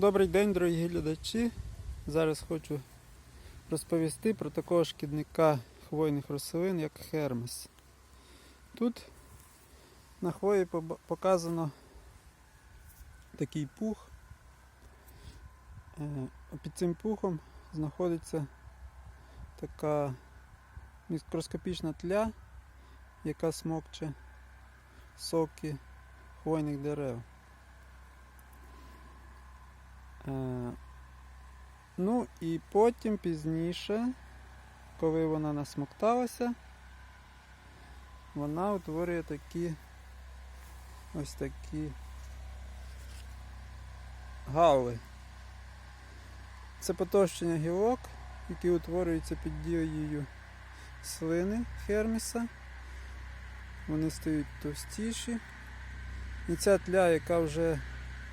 Добрий день, дорогі глядачі. Зараз хочу розповісти про такого шкідника хвойних рослин, як хермес. Тут на хвої показано такий пух. Е, Під цим пухом знаходиться така мікроскопічна тля, яка смокче соки хвойних дерев. Е, Ну і потім пізніше, коли вона насмокталася, вона утворює такі ось такі галви. Це потовщення гілок, які утворюються під дією слини херміса. Вони стають товстіші. І ця тля, яка вже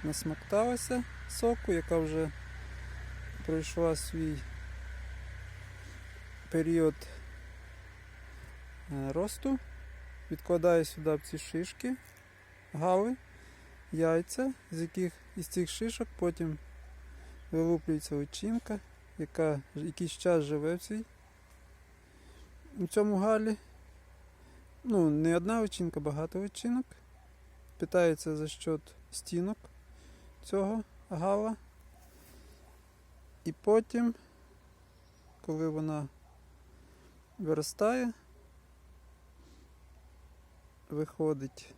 насмокталася соку, яка вже пройшла свій період е, росту, відкладає сюди ці шишки, гави, яйця, з яких із цих шишок потім вилуплюється личинка, яка якийсь час живе в цій у цьому галі. Ну, не одна личинка, багато личинок. Питається за счет стінок цього гала. І потім, коли вона виростає, виходить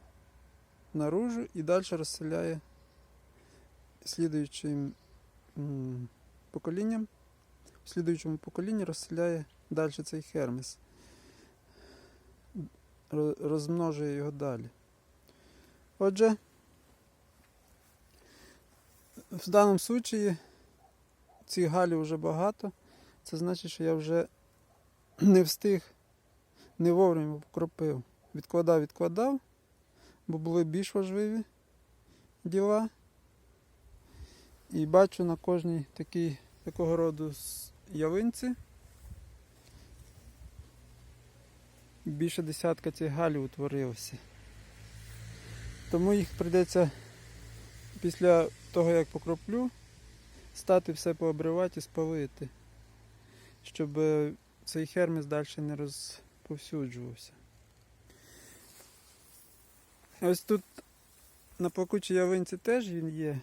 наружу і далі розселяє слідуючим поколінням, в слідуючому поколінні розселяє далі цей хермес, розмножує його далі. Отже, в даному случаї цих галів вже багато. Це значить, що я вже не встиг, не вовремя покропив. Відкладав, відкладав, бо були більш важливі діла. І бачу на кожній такій, такого роду ялинці. Більше десятка цих галів утворилося. Тому їх прийдеться після того, як покроплю, стати все пообривати і спалити, щоб е, цей хермес далі не розповсюджувався. Ось тут на плакучій ялинці теж він є,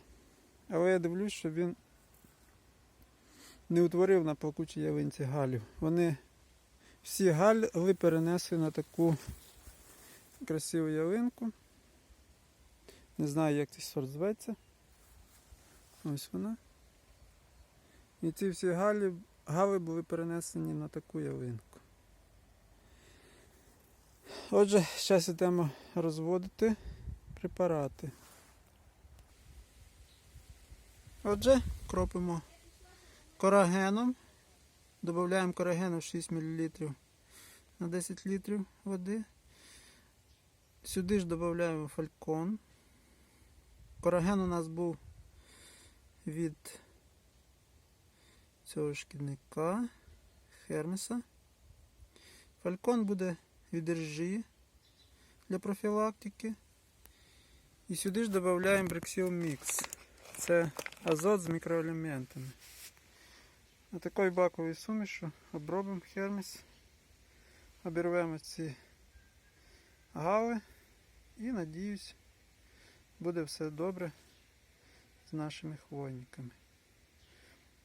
але я дивлюсь, що він не утворив на плакучій ялинці галів. Вони всі гали перенесли на таку красиву ялинку. Не знаю, як цей сорт зветься. Ось вона. І ці всі галі, гали були перенесені на таку ялинку. Отже, зараз йдемо розводити препарати. Отже, кропимо корагеном. Додаємо корагену 6 мл на 10 літрів води. Сюди ж додаємо фалькон. Кораген у нас був від цього шкідника Хермеса. Фалькон буде від ржі для профілактики. І сюди ж додаємо Брексіл Мікс. Це азот з мікроелементами. На такої бакової сумішу обробимо хермес, обірвемо ці гави і надіюсь, буде все добре з нашими хвойниками.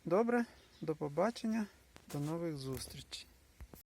Добре, до побачення, до нових зустрічей.